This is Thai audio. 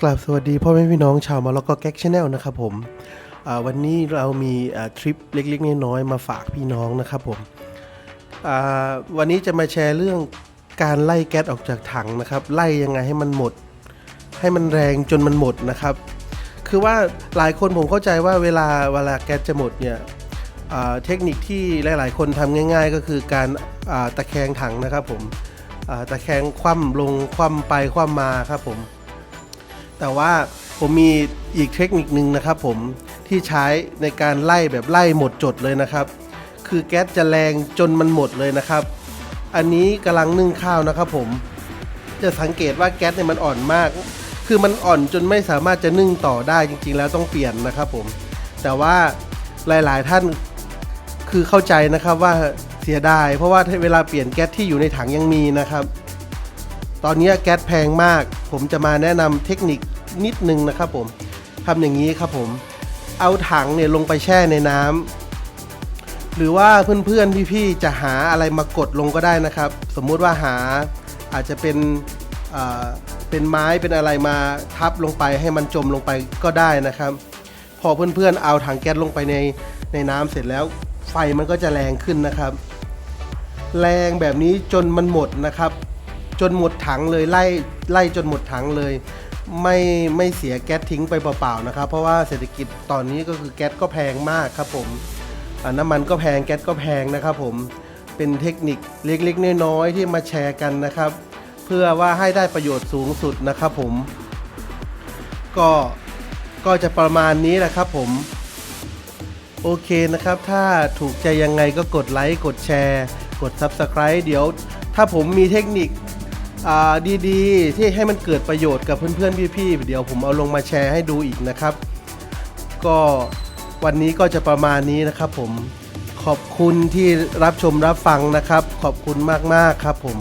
กราบสวัสดีพ่อแม่พี่น้องชาวมาแล้วก็แก๊กชาแนลนะครับผมวันนี้เรามีทริปเล็กๆน้อยๆมาฝากพี่น้องนะครับผมวันนี้จะมาแชร์เรื่องการไล่แก๊สออกจากถังนะครับไล่ยังไงให้มันหมด ให้มันแรงจนมันหมดนะครับ คือว่าหลายคนผมเข้าใจว่าเวลาเวลาแก๊สจะหมดเนี่ยเทคนิคที่หลาย ๆ คนทำง่าย ๆ ก็คือการาตะแคงถังนะครับผมตะแคงคว่ำลงคว่ำไปคว่ำมาครับผม แต่ว่าผมมีอีกเทคนิคนึงนะครับผมที่ใช้ในการไล่แบบไล่หมดจดเลยนะครับ คือแก๊สจะแรงจนมันหมดเลยนะครับ อันนี้กำลังนึ่งข้าวนะครับผม จะสังเกตว่าแก๊สเนี่ยมันอ่อนมาก คือมันอ่อนจนไม่สามารถจะนึ่งต่อได้จริง ๆ แล้วต้องเปลี่ยนนะครับผม แต่ว่าหลายๆท่านคือเข้าใจนะครับว่าเสียดายเพราะว่าเวลาเปลี่ยนแก๊สที่อยู่ในถังยังมีนะครับ ตอนนี้แก๊สแพงมาก ผมจะมาแนะนำเทคนิคนิดนึงนะครับผมทำอย่างนี้ครับผม เอาถังเนี่ยลงไปแช่ในน้ำหรือว่าเพื่อนๆพี่ๆจะหาอะไรมากดลงก็ได้นะครับ สมมุติว่าหาอาจจะเป็นเป็นไม้เป็นอะไรมาทับลงไปให้มันจมลงไปก็ได้นะครับ พอเพื่อนๆเอาถังแก๊สลงไปในในน้ำเสร็จแล้วไฟมันก็จะแรงขึ้นนะครับ แรงแบบนี้จนมันหมดนะครับ จนหมดถังเลยไล่ไล่จนหมดถังเลย ไม่ไม่เสียแก๊สทิ้งไปเปล่าๆนะครับ เพราะว่าเศรษฐกิจตอนนี้ก็คือแก๊สก็แพงมากครับผมน้ำมันก็แพงแก๊สก็แพงนะครับผมเป็นเทคนิคเล็กๆน้อยๆที่มาแชร์กันนะครับ เพื่อว่าให้ได้ประโยชน์สูงสุดนะครับผม ก็ก็จะประมาณนี้แหละครับผมโอเคนะครับ ถ้าถูกใจยังไงก็กดไลค์ กดแชร์ กด Subscribe เดี๋ยว ถ้าผมมีเทคนิค ดีๆ ที่ให้มันเกิดประโยชน์กับเพื่อนๆพี่ๆเดี๋ยวผมเอาลงมาแชร์ให้ดูอีกนะครับ ก็วันนี้ก็จะประมาณนี้นะครับ ผมขอบคุณที่รับชมรับฟังนะครับ ขอบคุณมากๆครับผม